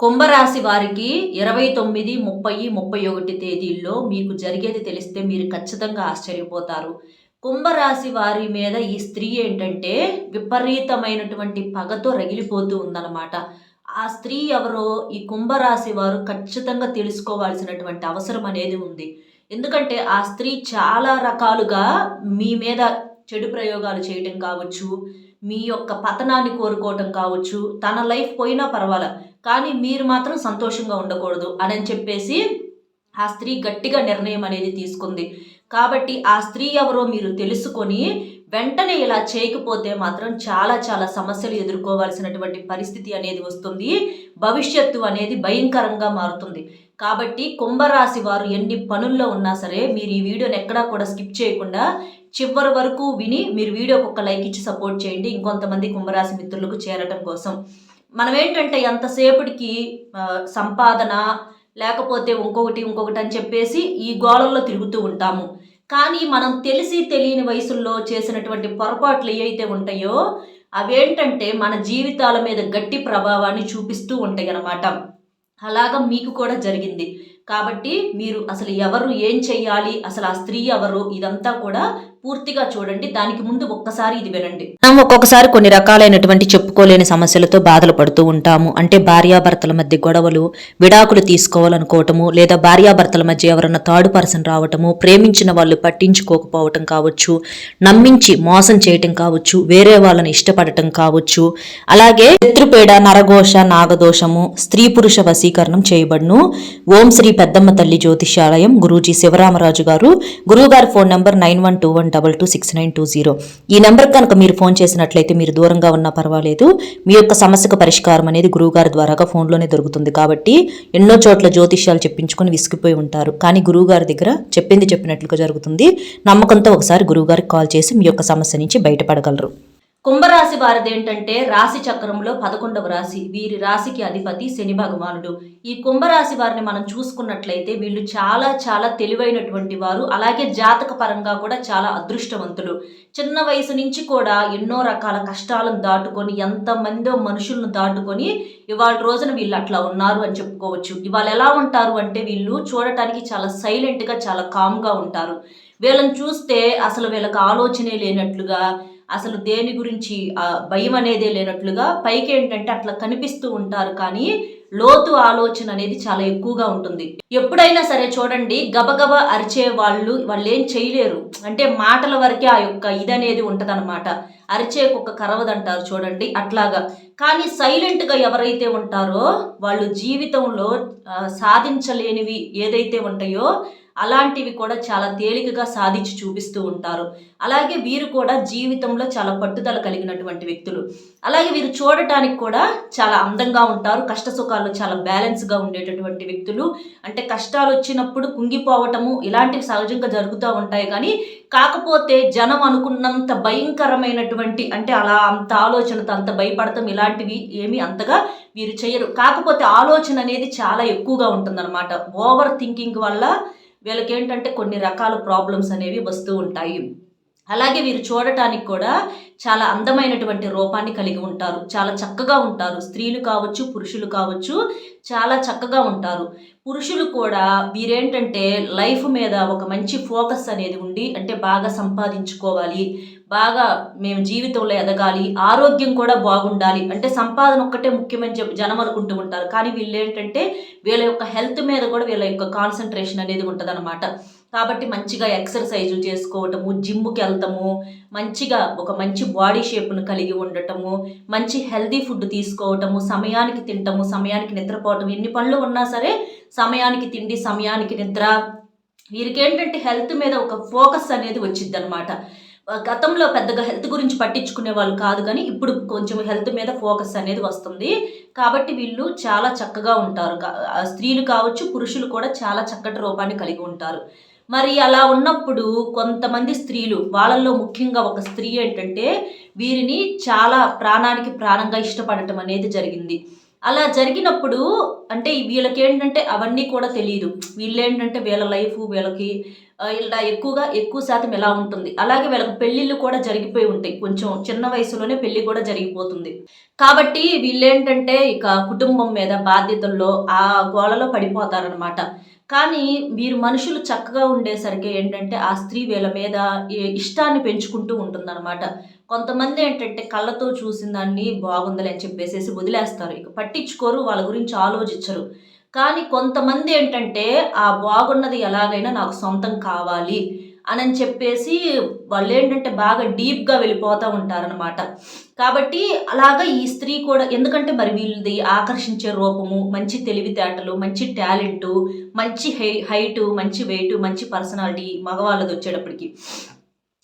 కుంభరాశి వారికి ఇరవై తొమ్మిది ముప్పై ముప్పై ఒకటి తేదీల్లో మీకు జరిగేది తెలిస్తే మీరు ఖచ్చితంగా ఆశ్చర్యపోతారు. కుంభరాశి వారి మీద ఈ స్త్రీ ఏంటంటే విపరీతమైనటువంటి పగతో రగిలిపోతూ ఉందన్నమాట. ఆ స్త్రీ ఎవరో ఈ కుంభరాశి వారు ఖచ్చితంగా తెలుసుకోవాల్సినటువంటి అవసరం అనేది ఉంది. ఎందుకంటే ఆ స్త్రీ చాలా రకాలుగా మీ మీద చెడు ప్రయోగాలు చేయటం కావచ్చు మీ యొక్క పతనాన్ని కోరుకోవటం కావచ్చు తన లైఫ్ పోయినా పర్వాలే కానీ మీరు మాత్రం సంతోషంగా ఉండకూడదు అని చెప్పేసి ఆ స్త్రీ గట్టిగా నిర్ణయం అనేది తీసుకుంది. కాబట్టి ఆ స్త్రీ ఎవరో మీరు తెలుసుకొని వెంటనే ఇలా చేయకపోతే మాత్రం చాలా చాలా సమస్యలు ఎదుర్కోవాల్సినటువంటి పరిస్థితి అనేది వస్తుంది. భవిష్యత్తు అనేది భయంకరంగా మారుతుంది. కాబట్టి కుంభరాశి వారు ఎన్ని పనుల్లో ఉన్నా సరే మీరు ఈ వీడియోని ఎక్కడా కూడా స్కిప్ చేయకుండా చివరి వరకు విని మీరు వీడియోకి ఒక లైక్ ఇచ్చి సపోర్ట్ చేయండి. ఇంకొంతమంది కుంభరాశి మిత్రులకు చేరటం కోసం. మనం ఏంటంటే ఎంతసేపటికి సంపాదన లేకపోతే ఇంకొకటి ఇంకొకటి అని చెప్పేసి ఈ గోళంలో తిరుగుతూ ఉంటాము. కానీ మనం తెలిసి తెలియని వయసుల్లో చేసినటువంటి పొరపాట్లు ఏవైతే ఉంటాయో అవేంటంటే మన జీవితాల మీద గట్టి ప్రభావాన్ని చూపిస్తూ ఉంటాయి అన్నమాట. అలాగా మీకు కూడా జరిగింది. కాబట్టి మీరు అసలు ఎవరు ఏం చెయ్యాలి అసలు ఆ స్త్రీ ఎవరు ఇదంతా కూడా పూర్తిగా చూడండి. దానికి ముందు ఒక్కసారి ఇది వినండి. మనం ఒక్కొక్కసారి కొన్ని రకాలైనటువంటి చెప్పుకోలేని సమస్యలతో బాధలు పడుతూ ఉంటాము. అంటే భార్యాభర్తల మధ్య గొడవలు విడాకులు తీసుకోవాలనుకోవటము లేదా భార్యాభర్తల మధ్య ఎవరన్నా థర్డ్ పర్సన్ రావటము ప్రేమించిన వాళ్ళు పట్టించుకోకపోవటం కావచ్చు నమ్మించి మోసం చేయటం కావచ్చు వేరే వాళ్ళని ఇష్టపడటం కావచ్చు. అలాగే శత్రుపేడ నరఘోష నాగదోషము స్త్రీ పురుష వశీకరణం చేయబడును. ఓం శ్రీ పెద్దమ్మ తల్లి జ్యోతిషాలయం గురూజీ శివరామరాజు గారు. గురువు గారి phone number nine one two one double two six nine two zero ఈ నెంబర్ కనుక మీరు ఫోన్ చేసినట్లయితే మీరు దూరంగా ఉన్నా పర్వాలేదు. మీ యొక్క సమస్యకు పరిష్కారం అనేది గురువు గారి ద్వారాగా ఫోన్లోనే దొరుకుతుంది కాబట్టి ఎన్నో చోట్ల జ్యోతిష్యాలు చెప్పించుకొని విసిగిపోయి ఉంటారు. కానీ గురువు గారి దగ్గర చెప్పింది చెప్పినట్లుగా జరుగుతుంది. నమ్మకంతో ఒకసారి గురువు గారికి కాల్ చేసి మీ యొక్క సమస్య నుంచి బయటపడగలరు. కుంభరాశి వారిది ఏంటంటే రాశి చక్రంలో పదకొండవ రాశి. వీరి రాశికి అధిపతి శని భగవానుడు. ఈ కుంభరాశి వారిని మనం చూసుకున్నట్లయితే వీళ్ళు చాలా చాలా తెలివైనటువంటి వారు. అలాగే జాతక పరంగా కూడా చాలా అదృష్టవంతులు. చిన్న వయసు నుంచి కూడా ఎన్నో రకాల కష్టాలను దాటుకొని ఎంతమందో మనుషులను దాటుకొని ఇవాళ రోజున వీళ్ళు అట్లా ఉన్నారు అని చెప్పుకోవచ్చు. ఇవాళ ఎలా ఉంటారు అంటే వీళ్ళు చూడటానికి చాలా సైలెంట్గా చాలా కామ్గా ఉంటారు. వీళ్ళని చూస్తే అసలు వీళ్ళకి ఆలోచనే లేనట్లుగా అసలు దేని గురించి ఆ భయం అనేదే లేనట్లుగా పైకి ఏంటంటే అట్లా కనిపిస్తూ ఉంటారు. కానీ లోతు ఆలోచన అనేది చాలా ఎక్కువగా ఉంటుంది. ఎప్పుడైనా సరే చూడండి గబగబ అరిచే వాళ్ళు వాళ్ళు ఏం చేయలేరు. అంటే మాటల వరకే ఆ యొక్క ఇది అనేది ఉంటదన్నమాట. అరిచే కుక్క కరవదంటారు చూడండి అట్లాగా. కానీ సైలెంట్గా ఎవరైతే ఉంటారో వాళ్ళు జీవితంలో సాధించలేనివి ఏదైతే ఉంటాయో అలాంటివి కూడా చాలా తేలికగా సాధించి చూపిస్తూ ఉంటారు. అలాగే వీరు కూడా జీవితంలో చాలా పట్టుదల కలిగినటువంటి వ్యక్తులు. అలాగే వీరు చూడటానికి కూడా చాలా అందంగా ఉంటారు. కష్ట సుఖాలు చాలా బ్యాలెన్స్గా ఉండేటటువంటి వ్యక్తులు. అంటే కష్టాలు వచ్చినప్పుడు కుంగిపోవటము ఇలాంటివి సహజంగా జరుగుతూ ఉంటాయి. కానీ కాకపోతే జనం అనుకున్నంత భయంకరమైనటువంటి అంటే అలా అంత ఆలోచనతో అంత భయపడటం ఇలాంటివి ఏమీ అంతగా వీరు చేయరు. కాకపోతే ఆలోచన అనేది చాలా ఎక్కువగా ఉంటుందన్నమాట. ఓవర్ థింకింగ్ వల్ల వీళ్ళకి ఏంటంటే కొన్ని రకాల ప్రాబ్లమ్స్ అనేవి వస్తూ ఉంటాయి. అలాగే వీరు చూడటానికి కూడా చాలా అందమైనటువంటి రూపాన్ని కలిగి ఉంటారు. చాలా చక్కగా ఉంటారు. స్త్రీలు కావచ్చు పురుషులు కావచ్చు చాలా చక్కగా ఉంటారు. పురుషులు కూడా వీరేంటంటే లైఫ్ మీద ఒక మంచి ఫోకస్ అనేది ఉండి అంటే బాగా సంపాదించుకోవాలి బాగా మేము జీవితంలో ఎదగాలి ఆరోగ్యం కూడా బాగుండాలి. అంటే సంపాదన ఒక్కటే ముఖ్యమని చెప్పి జనం అనుకుంటూ ఉంటారు. కానీ వీళ్ళు ఏంటంటే వీళ్ళ యొక్క హెల్త్ మీద కూడా వీళ్ళ యొక్క కాన్సన్ట్రేషన్ అనేది ఉంటుందన్నమాట. కాబట్టి మంచిగా ఎక్సర్సైజ్ చేసుకోవటము జిమ్కి వెళ్తాము మంచిగా ఒక మంచి బాడీ షేప్ను కలిగి ఉండటము మంచి హెల్దీ ఫుడ్ తీసుకోవటము సమయానికి తింటము సమయానికి నిద్రపోవటం ఎన్ని పనులు ఉన్నా సరే సమయానికి తిండి సమయానికి నిద్ర. వీరికి ఏంటంటే హెల్త్ మీద ఒక ఫోకస్ అనేది వచ్చింది అనమాట గతంలో పెద్దగా హెల్త్ గురించి పట్టించుకునే వాళ్ళు కాదు కానీ ఇప్పుడు కొంచెం హెల్త్ మీద ఫోకస్ అనేది వస్తుంది. కాబట్టి వీళ్ళు చాలా చక్కగా ఉంటారు. కా- స్త్రీలు కావచ్చు పురుషులు కూడా చాలా చక్కటి రూపాన్ని కలిగి ఉంటారు. మరి అలా ఉన్నప్పుడు కొంతమంది స్త్రీలు వాళ్ళల్లో ముఖ్యంగా ఒక స్త్రీ ఏంటంటే వీరిని చాలా ప్రాణానికి ప్రాణంగా ఇష్టపడటం అనేది జరిగింది. అలా జరిగినప్పుడు అంటే వీళ్ళకి ఏంటంటే అవన్నీ కూడా తెలియదు వీళ్ళేంటంటే వీళ్ళ లైఫ్ వీళ్ళకి ఇలా ఎక్కువగా ఎక్కువ శాతం ఎలా ఉంటుంది? అలాగే వీళ్ళకి పెళ్ళిళ్ళు కూడా జరిగిపోయి ఉంటాయి. కొంచెం చిన్న వయసులోనే పెళ్ళి కూడా జరిగిపోతుంది. కాబట్టి వీళ్ళేంటంటే ఇక కుటుంబం మీద బాధ్యతల్లో ఆ గోళలో పడిపోతారనమాట కానీ వీరు మనుషులు చక్కగా ఉండేసరికి ఏంటంటే ఆ స్త్రీ వీళ్ళ మీద ఇష్టాన్ని పెంచుకుంటూ ఉంటుందన్నమాట. కొంతమంది ఏంటంటే కళ్ళతో చూసిన దాన్ని బాగుందని చెప్పేసేసి వదిలేస్తారు. ఇక పట్టించుకోరు వాళ్ళ గురించి ఆలోచించరు. కానీ కొంతమంది ఏంటంటే ఆ బాగున్నది ఎలాగైనా నాకు సొంతం కావాలి అని చెప్పేసి వాళ్ళు ఏంటంటే బాగా డీప్గా వెళ్ళిపోతూ ఉంటారనమాట కాబట్టి అలాగా ఈ స్త్రీ కూడా ఎందుకంటే మరి వీళ్ళది ఆకర్షించే రూపము మంచి తెలివితేటలు మంచి టాలెంటు మంచి హై హైటు మంచి వెయిట్ మంచి పర్సనాలిటీ మగవాళ్ళది వచ్చేటప్పటికి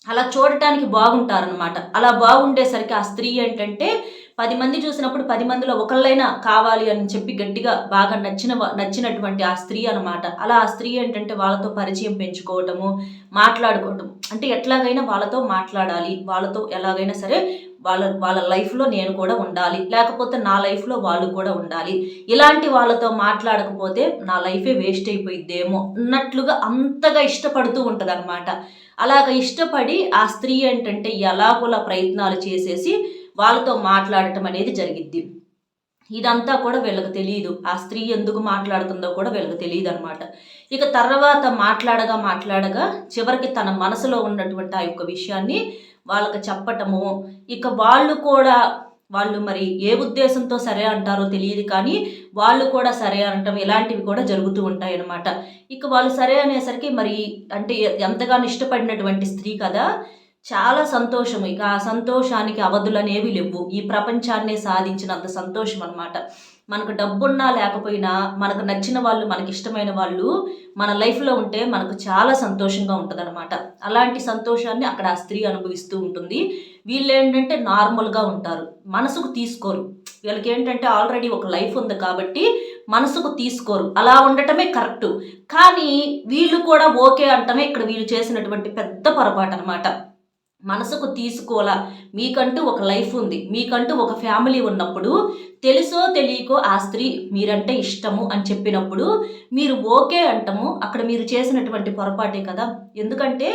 అలా చూడటానికి బాగుంటారనమాట అలా బాగుండేసరికి ఆ స్త్రీ ఏంటంటే పది మంది చూసినప్పుడు పది మందిలో ఒకళ్ళైనా కావాలి అని చెప్పి గట్టిగా బాగా నచ్చిన నచ్చినటువంటి ఆ స్త్రీ అనమాట అలా ఆ స్త్రీ ఏంటంటే వాళ్ళతో పరిచయం పెంచుకోవటము మాట్లాడుకోవటం అంటే ఎట్లాగైనా వాళ్ళతో మాట్లాడాలి. వాళ్ళతో ఎలాగైనా సరే వాళ్ళ వాళ్ళ లైఫ్లో నేను కూడా ఉండాలి. లేకపోతే నా లైఫ్లో వాళ్ళు కూడా ఉండాలి. ఇలాంటి వాళ్ళతో మాట్లాడకపోతే నా లైఫే వేస్ట్ అయిపోయిద్దేమో అన్నట్లుగా అంతగా ఇష్టపడుతూ ఉంటుంది అలాగ ఇష్టపడి ఆ స్త్రీ ఏంటంటే ఎలాగోలా ప్రయత్నాలు చేసేసి వాళ్ళతో మాట్లాడటం అనేది జరిగిద్ది. ఇదంతా కూడా వీళ్ళకి తెలియదు ఆ స్త్రీ ఎందుకు మాట్లాడుతుందో కూడా వీళ్ళకి తెలియదు అనమాట ఇక తర్వాత మాట్లాడగా మాట్లాడగా చివరికి తన మనసులో ఉన్నటువంటి ఆ యొక్క విషయాన్ని వాళ్ళకి చెప్పటము. ఇక వాళ్ళు కూడా వాళ్ళు మరి ఏ ఉద్దేశంతో సరే అంటారో తెలియదు కానీ వాళ్ళు కూడా సరే అనటం ఇలాంటివి కూడా జరుగుతూ ఉంటాయి అన్నమాట ఇక వాళ్ళు సరే అనేసరికి మరి అంటే ఎంతగానో ఇష్టపడినటువంటి స్త్రీ కదా చాలా సంతోషం ఇక ఆ సంతోషానికి అవధులనేవి లేవు. ఈ ప్రపంచాన్నే సాధించినంత సంతోషం అనమాట మనకు డబ్బున్నా లేకపోయినా మనకు నచ్చిన వాళ్ళు మనకి ఇష్టమైన వాళ్ళు మన లైఫ్లో ఉంటే మనకు చాలా సంతోషంగా ఉంటుందన్నమాట. అలాంటి సంతోషాన్ని అక్కడ ఆ స్త్రీ అనుభవిస్తూ ఉంటుంది. వీళ్ళు ఏంటంటే నార్మల్గా ఉంటారు. మనసుకు తీసుకోరు. వీళ్ళకి ఏంటంటే ఆల్రెడీ ఒక లైఫ్ ఉంది కాబట్టి మనసుకు తీసుకోరు. అలా ఉండటమే కరెక్ట్. కానీ వీళ్ళు కూడా ఓకే అంటమే ఇక్కడ వీళ్ళు చేసినటువంటి పెద్ద పొరపాటు అనమాట మనసుకు తీసుకోలా మీకంటూ ఒక లైఫ్ ఉంది. మీకంటూ ఒక ఫ్యామిలీ ఉన్నప్పుడు తెలుసో తెలియకో ఆ స్త్రీ మీరంటే ఇష్టము అని చెప్పినప్పుడు మీరు ఓకే అంటము. అక్కడ మీరు చేసినటువంటి పొరపాటే కదా. ఎందుకంటే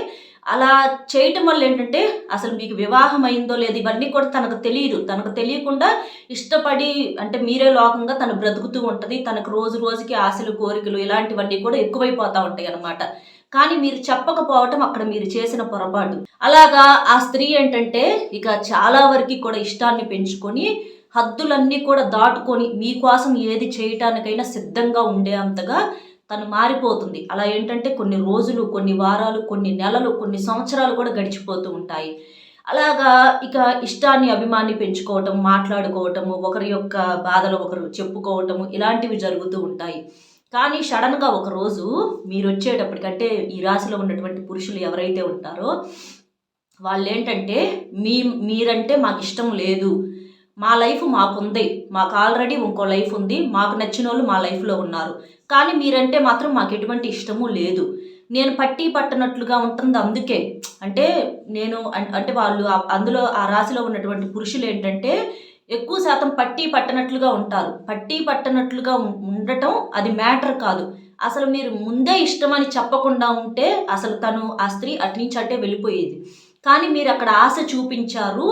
అలా చేయటం వల్ల ఏంటంటే అసలు మీకు వివాహం అయిందో లేదు ఇవన్నీ కూడా తనకు తెలియదు. తనకు తెలియకుండా ఇష్టపడి అంటే మీరే లోకంగా తను బ్రతుకుతూ ఉంటుంది. తనకు రోజు రోజుకి ఆశలు కోరికలు ఇలాంటివన్నీ కూడా ఎక్కువైపోతూ ఉంటాయి అన్నమాట కానీ మీరు చెప్పకపోవటం అక్కడ మీరు చేసిన పొరపాటు. అలాగా ఆ స్త్రీ ఏంటంటే ఇక చాలా వరకు కూడా ఇష్టాన్ని పెంచుకొని హద్దులన్నీ కూడా దాటుకొని మీకోసం ఏది చేయటానికైనా సిద్ధంగా ఉండే అంతగా తను మారిపోతుంది. అలా ఏంటంటే కొన్ని రోజులు కొన్ని వారాలు కొన్ని నెలలు కొన్ని సంవత్సరాలు కూడా గడిచిపోతూ ఉంటాయి. అలాగా ఇక ఇష్టాన్ని అభిమాన్ని పెంచుకోవటం మాట్లాడుకోవటము ఒకరి యొక్క బాధలు ఒకరు చెప్పుకోవటము ఇలాంటివి జరుగుతూ ఉంటాయి. కానీ సడన్గా ఒకరోజు మీరు వచ్చేటప్పటికంటే ఈ రాశిలో ఉన్నటువంటి పురుషులు ఎవరైతే ఉంటారో వాళ్ళు ఏంటంటే మీ మీరంటే మాకు ఇష్టం లేదు. మా లైఫ్ మాకుంది. మాకు ఆల్రెడీ ఇంకో లైఫ్ ఉంది. మాకు నచ్చిన వాళ్ళు మా లైఫ్లో ఉన్నారు. కానీ మీరంటే మాత్రం మాకు ఎటువంటి ఇష్టము లేదు. నేను పట్టి పట్టనట్లుగా ఉంటుంది అందుకే. అంటే నేను అంటే వాళ్ళు అందులో ఆ రాశిలో ఉన్నటువంటి పురుషులు ఏంటంటే ఎక్కువ శాతం పట్టి పట్టనట్లుగా ఉంటారు. పట్టి పట్టనట్లుగా ఉండటం అది మ్యాటర్ కాదు. అసలు మీరు ముందే ఇష్టమని చెప్పకుండా ఉంటే అసలు తను ఆ స్త్రీ అటు నుంచి అటే వెళ్ళిపోయేది. కానీ మీరు అక్కడ ఆశ చూపించారు.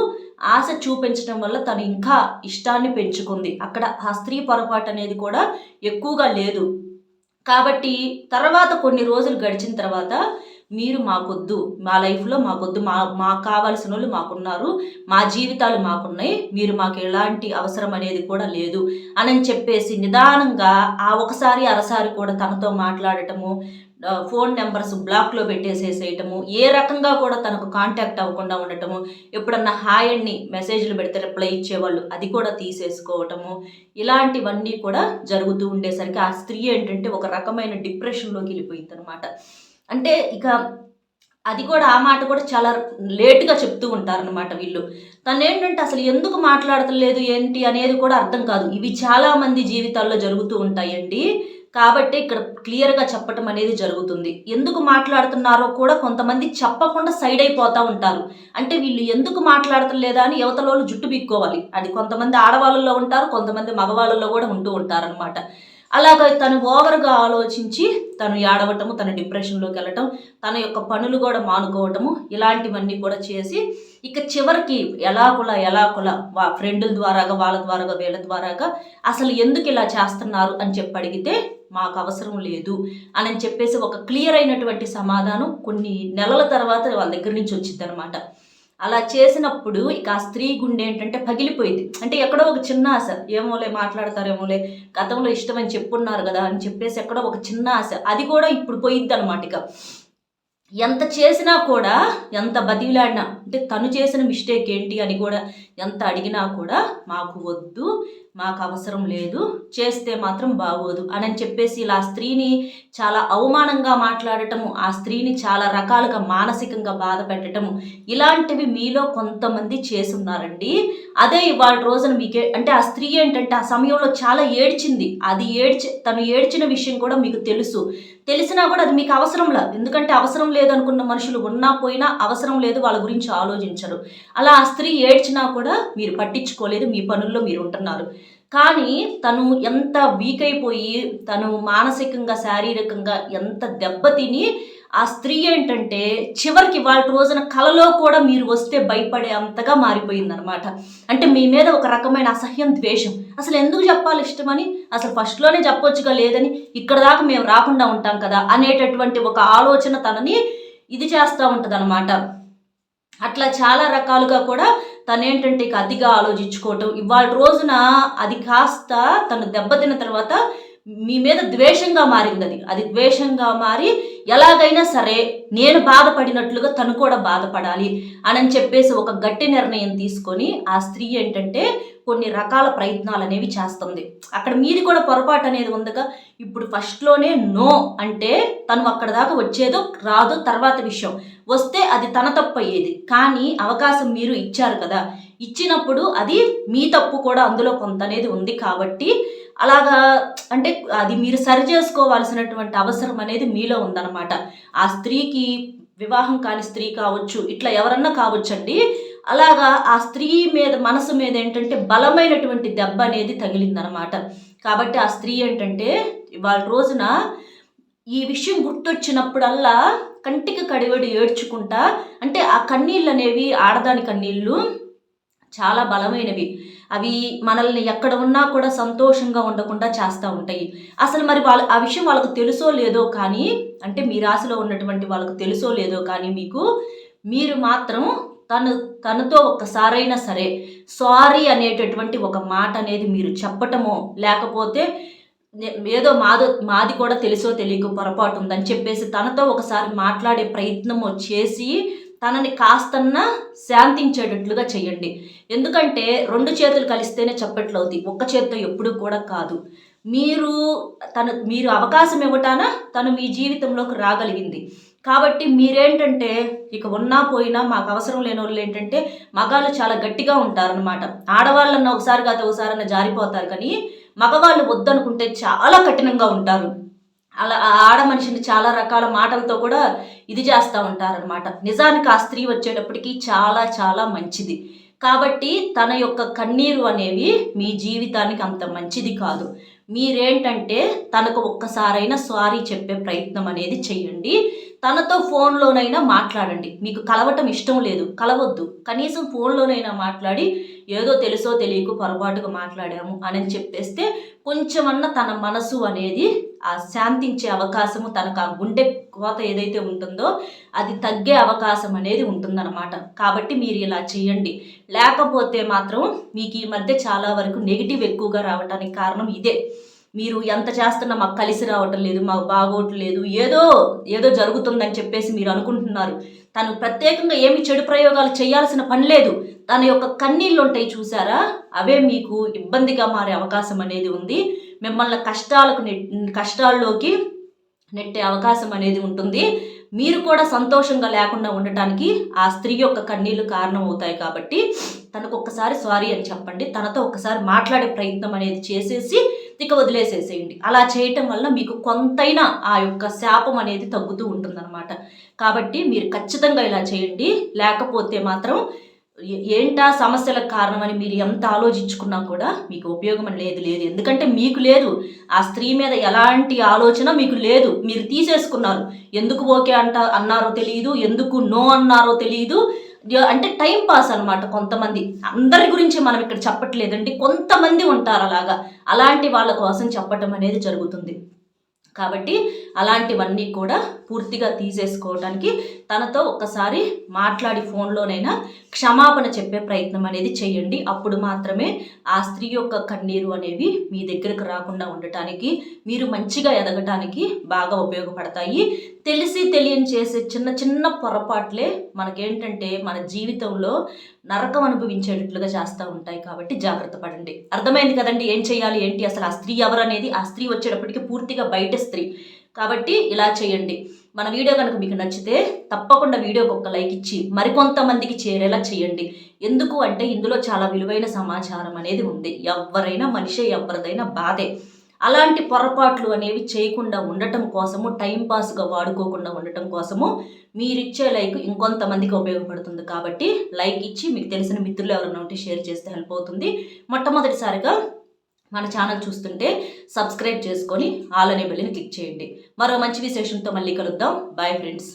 ఆశ చూపించడం వల్ల తను ఇంకా ఇష్టాన్ని పెంచుకుంది. అక్కడ ఆ స్త్రీ పొరపాటు అనేది కూడా ఎక్కువగా లేదు. కాబట్టి తర్వాత కొన్ని రోజులు గడిచిన తర్వాత మీరు మాకొద్దు మా లైఫ్లో మాకొద్దు మా మాకు కావాల్సిన వాళ్ళు మాకున్నారు మా జీవితాలు మాకున్నాయి మీరు మాకు ఎలాంటి అవసరం అనేది కూడా లేదు అని చెప్పేసి నిదానంగా ఆ ఒకసారి అరసారి కూడా తనతో మాట్లాడటము ఫోన్ నెంబర్స్ బ్లాక్లో పెట్టేసేసేయటము ఏ రకంగా కూడా తనకు కాంటాక్ట్ అవ్వకుండా ఉండటము ఎప్పుడన్నా హాయ్ మెసేజ్లు పెడితే రిప్లై ఇచ్చేవాళ్ళు అది కూడా తీసేసుకోవటము ఇలాంటివన్నీ కూడా జరుగుతూ ఉండేసరికి ఆ స్త్రీ ఏంటంటే ఒక రకమైన డిప్రెషన్లోకి వెళ్ళిపోయింది అనమాట అంటే ఇక అది కూడా ఆ మాట కూడా చాలా లేటుగా చెప్తూ ఉంటారనమాట వీళ్ళు. తను ఏంటంటే అసలు ఎందుకు మాట్లాడతలేదు ఏంటి అనేది కూడా అర్థం కాదు. ఇవి చాలా మంది జీవితాల్లో జరుగుతూ ఉంటాయండి. కాబట్టి ఇక్కడ క్లియర్గా చెప్పటం అనేది జరుగుతుంది. ఎందుకు మాట్లాడుతున్నారో కూడా కొంతమంది చెప్పకుండా సైడ్ అయిపోతూ ఉంటారు. అంటే వీళ్ళు ఎందుకు మాట్లాడతలేదా అని యువతలో జుట్టు బిక్కోవాలి. అది కొంతమంది ఆడవాళ్ళలో ఉంటారు కొంతమంది మగవాళ్ళలో కూడా ఉంటూ ఉంటారనమాట అలాగ తను ఓవర్గా ఆలోచించి తను ఏడవటము తన డిప్రెషన్లోకి వెళ్ళటం తన యొక్క పనులు కూడా మానుకోవటము ఇలాంటివన్నీ కూడా చేసి ఇక చివరికి ఎలాకుల ఎలాకుల వా ఫ్రెండ్ల ద్వారాగా వాళ్ళ ద్వారాగా వీళ్ళ ద్వారాగా అసలు ఎందుకు ఇలా చేస్తున్నారు అని చెప్పి అడిగితే మాకు అవసరం లేదు అని చెప్పేసి ఒక క్లియర్ అయినటువంటి సమాధానం కొన్ని నెలల తర్వాత వాళ్ళ దగ్గర నుంచి వచ్చిందనమాట అలా చేసినప్పుడు ఇక ఆ స్త్రీ గుండె ఏంటంటే పగిలిపోయింది. అంటే ఎక్కడో ఒక చిన్న ఆశ. ఏమోలే మాట్లాడతారేమోలే గతంలో ఇష్టం అని చెప్పున్నారు కదా అని చెప్పేసి ఎక్కడో ఒక చిన్న ఆశ. అది కూడా ఇప్పుడు పోయిద్ది అనమాట ఇక. ఎంత చేసినా కూడా ఎంత బతిలాడినా అంటే తను చేసిన మిస్టేక్ ఏంటి అని కూడా ఎంత అడిగినా కూడా మాకు వద్దు మాకు అవసరం లేదు చేస్తే మాత్రం బాగోదు అని చెప్పేసి ఇలా స్త్రీని చాలా అవమానంగా మాట్లాడటము ఆ స్త్రీని చాలా రకాలుగా మానసికంగా బాధ పెట్టడము ఇలాంటివి మీలో కొంతమంది చేసున్నారండి. అదే ఇవాళ రోజున మీకే అంటే ఆ స్త్రీ ఏంటంటే ఆ సమయంలో చాలా ఏడ్చింది. అది ఏడ్చి తను ఏడ్చిన విషయం కూడా మీకు తెలుసు. తెలిసినా కూడా అది మీకు అవసరం లేదు ఎందుకంటే అవసరం లేదనుకున్న మనుషులు ఉన్నా పోయినా అవసరం లేదు వాళ్ళ గురించి ఆలోచించరు. అలా ఆ స్త్రీ ఏడ్చినా కూడా మీరు పట్టించుకోలేదు మీ పనుల్లో మీరు ఉంటున్నారు. కానీ తను ఎంత వీక్ అయిపోయి తను మానసికంగా శారీరకంగా ఎంత దెబ్బతిని ఆ స్త్రీ ఏంటంటే చివరికి వాళ్ళ రోజున కలలో కూడా మీరు వస్తే భయపడే అంతగా మారిపోయిందనమాట అంటే మీ మీద ఒక రకమైన అసహ్యం ద్వేషం. అసలు ఎందుకు చెప్పాలి ఇష్టమని? అసలు ఫస్ట్లోనే చెప్పొచ్చుగా లేదని? ఇక్కడ దాకా మేము రాకుండా ఉంటాం కదా అనేటటువంటి ఒక ఆలోచన తనని ఇది చేస్తూ ఉంటుంది అట్లా చాలా రకాలుగా కూడా తనేంటంటే ఇక అతిగా ఆలోచించుకోవటం. ఇవాళ రోజున అది కాస్త తను దెబ్బతిన్న తర్వాత మీ మీద ద్వేషంగా మారింది అది అది ద్వేషంగా మారి ఎలాగైనా సరే నేను బాధపడినట్లుగా తను కూడా బాధపడాలి అని చెప్పేసి ఒక గట్టి నిర్ణయం తీసుకొని ఆ స్త్రీ ఏంటంటే కొన్ని రకాల ప్రయత్నాలు అనేవి చేస్తుంది. అక్కడ మీది కూడా పొరపాటు అనేది ఉందిగా. ఇప్పుడు ఫస్ట్లోనే నో అంటే తను అక్కడ దాకా వచ్చేదో రాదో తర్వాత విషయం. వస్తే అది తన తప్పు అయ్యేది. కానీ అవకాశం మీరు ఇచ్చారు కదా. ఇచ్చినప్పుడు అది మీ తప్పు కూడా అందులో కొంత అనేది ఉంది కాబట్టి అలాగా అంటే అది మీరు సరి చేసుకోవాల్సినటువంటి అవసరం అనేది మీలో ఉందన్నమాట. ఆ స్త్రీకి వివాహం కాని స్త్రీ కావచ్చు ఇట్లా ఎవరన్నా కావచ్చండి. అలాగా ఆ స్త్రీ మీద మనసు మీద ఏంటంటే బలమైనటువంటి దెబ్బ అనేది తగిలిందనమాట. కాబట్టి ఆ స్త్రీ ఏంటంటే వాళ్ళ రోజున ఈ విషయం గుర్తొచ్చినప్పుడల్లా కంటికి కడివడి ఏడ్చుకుంటా అంటే ఆ కన్నీళ్ళు అనేవి ఆడదాని కన్నీళ్ళు చాలా బలమైనవి. అవి మనల్ని ఎక్కడ ఉన్నా కూడా సంతోషంగా ఉండకుండా చేస్తూ ఉంటాయి. అసలు మరి వాళ్ళ ఆ విషయం వాళ్ళకు తెలుసో లేదో కానీ అంటే మీ రాశిలో ఉన్నటువంటి వాళ్ళకు తెలుసో లేదో కానీ మీకు మీరు మాత్రం తను తనతో ఒక్కసారైనా సరే సారీ అనేటటువంటి ఒక మాట అనేది మీరు చెప్పటమో లేకపోతే ఏదో మాదో మాది కూడా తెలుసో తెలియక పొరపాటు ఉందని చెప్పేసి తనతో ఒకసారి మాట్లాడే ప్రయత్నము చేసి తనని కాస్తన్నా శాంతించేటట్లుగా చేయండి ఎందుకంటే రెండు చేతులు కలిస్తేనే చప్పట్లు అవుతాయి ఒక్క చేత్తో ఎప్పుడు కూడా కాదు. మీరు తను మీరు అవకాశం ఇవ్వటాన తను మీ జీవితంలోకి రాగలిగింది. కాబట్టి మీరేంటంటే ఇక ఉన్నా పోయినా మాకు అవసరం లేని వాళ్ళు ఏంటంటే మగాళ్ళు చాలా గట్టిగా ఉంటారనమాట ఆడవాళ్ళన్న ఒకసారి కాదు ఒకసారన్న జారిపోతారు కానీ మగవాళ్ళు వద్దనుకుంటే చాలా కఠినంగా ఉంటారు. అలా ఆ ఆడ మనిషిని చాలా రకాల మాటలతో కూడా ఇది చేస్తూ ఉంటారనమాట నిజానికి ఆ స్త్రీ వచ్చేటప్పటికి చాలా చాలా మంచిది. కాబట్టి తన యొక్క కన్నీరు అనేవి మీ జీవితానికి అంత మంచిది కాదు. మీరేంటంటే తనకు ఒక్కసారైనా సారీ చెప్పే ప్రయత్నం అనేది చేయండి తనతో ఫోన్లోనైనా మాట్లాడండి. మీకు కలవటం ఇష్టం లేదు కలవద్దు. కనీసం ఫోన్లోనైనా మాట్లాడి ఏదో తెలుసో తెలియకు పొరపాటుగా మాట్లాడాము అని చెప్పేస్తే కొంచెమన్నా తన మనసు అనేది శాంతించే అవకాశము తనకు ఆ గుండె కోత ఏదైతే ఉంటుందో అది తగ్గే అవకాశం అనేది ఉంటుందన్నమాట. కాబట్టి మీరు ఇలా చేయండి. లేకపోతే మాత్రం మీకు ఈ మధ్య చాలా వరకు నెగిటివ్ ఎక్కువగా రావడానికి కారణం ఇదే. మీరు ఎంత చేస్తున్నా మాకు కలిసి రావటం లేదు మాకు బాగోట్లేదు ఏదో ఏదో జరుగుతుందని చెప్పేసి మీరు అనుకుంటున్నారు. తను ప్రత్యేకంగా ఏమి చెడు ప్రయోగాలు చేయాల్సిన పని లేదు. తన యొక్క కన్నీళ్ళు ఉంటాయి చూసారా? అవే మీకు ఇబ్బందిగా మారే అవకాశం అనేది ఉంది. మిమ్మల్ని కష్టాలకు నెట్ కష్టాల్లోకి నెట్టే అవకాశం అనేది ఉంటుంది. మీరు కూడా సంతోషంగా లేకుండా ఉండటానికి ఆ స్త్రీ యొక్క కన్నీళ్ళు కారణం అవుతాయి కాబట్టి తనకు ఒక్కసారి సారీ అని చెప్పండి. తనతో ఒక్కసారి మాట్లాడే ప్రయత్నం అనేది చేసేసి ఇక వదిలేసేసేయండి. అలా చేయటం వల్ల మీకు కొంతైనా ఆ యొక్క శాపం అనేది తగ్గుతూ ఉంటుందన్నమాట. కాబట్టి మీరు ఖచ్చితంగా ఇలా చేయండి. లేకపోతే మాత్రం ఏంటా సమస్యలకు కారణమని మీరు ఎంత ఆలోచించుకున్నా కూడా మీకు ఉపయోగం లేదు లేదు. ఎందుకంటే మీకు లేదు. ఆ స్త్రీ మీద ఎలాంటి ఆలోచన మీకు లేదు. మీరు తీసేసుకున్నారు. ఎందుకు ఓకే అంట అన్నారో తెలియదు ఎందుకు నో అన్నారో తెలియదు అంటే టైం పాస్ అనమాట కొంతమంది. అందరి గురించి మనం ఇక్కడ చెప్పట్లేదండి. కొంతమంది ఉంటారు అలాగా. అలాంటి వాళ్ళ కోసం చెప్పటం అనేది జరుగుతుంది. కాబట్టి అలాంటివన్నీ కూడా పూర్తిగా తీసేసుకోవడానికి తనతో ఒక్కసారి మాట్లాడి ఫోన్లోనైనా క్షమాపణ చెప్పే ప్రయత్నం అనేది చేయండి. అప్పుడు మాత్రమే ఆ స్త్రీ యొక్క కన్నీరు అనేవి మీ దగ్గరకు రాకుండా ఉండటానికి మీరు మంచిగా ఎదగటానికి బాగా ఉపయోగపడతాయి. తెలిసి తెలియని చేసే చిన్న చిన్న పొరపాట్లే మనకేంటంటే మన జీవితంలో నరకం అనుభవించేటట్లుగా చేస్తూ ఉంటాయి కాబట్టి జాగ్రత్త పడండి. అర్థమైంది కదండి ఏం చేయాలి ఏంటి? అసలు ఆ స్త్రీ ఎవరు అనేది ఆ స్త్రీ వచ్చేటప్పటికి పూర్తిగా బయట స్త్రీ. కాబట్టి ఇలా చేయండి. మన వీడియో కనుక మీకు నచ్చితే తప్పకుండా వీడియోకి ఒక లైక్ ఇచ్చి మరికొంతమందికి చేరేలా చేయండి. ఎందుకు అంటే ఇందులో చాలా విలువైన సమాచారం అనేది ఉంది. ఎవరైనా మనిషి ఎవరిదైనా బాధే. అలాంటి పొరపాట్లు అనేవి చేయకుండా ఉండటం కోసము టైంపాస్గా వాడుకోకుండా ఉండటం కోసము మీరిచ్చే లైక్ ఇంకొంతమందికి ఉపయోగపడుతుంది. కాబట్టి లైక్ ఇచ్చి మీకు తెలిసిన మిత్రులు ఎవరైనా ఉంటే షేర్ చేస్తే హెల్ప్ అవుతుంది. మొట్టమొదటిసారిగా మన ఛానల్ చూస్తుంటే సబ్స్క్రైబ్ చేసుకొని ఆల్ అనే బెల్లిని క్లిక్ చేయండి. మరో మంచి విశేషంతో మళ్ళీ కలుద్దాం. Bye friends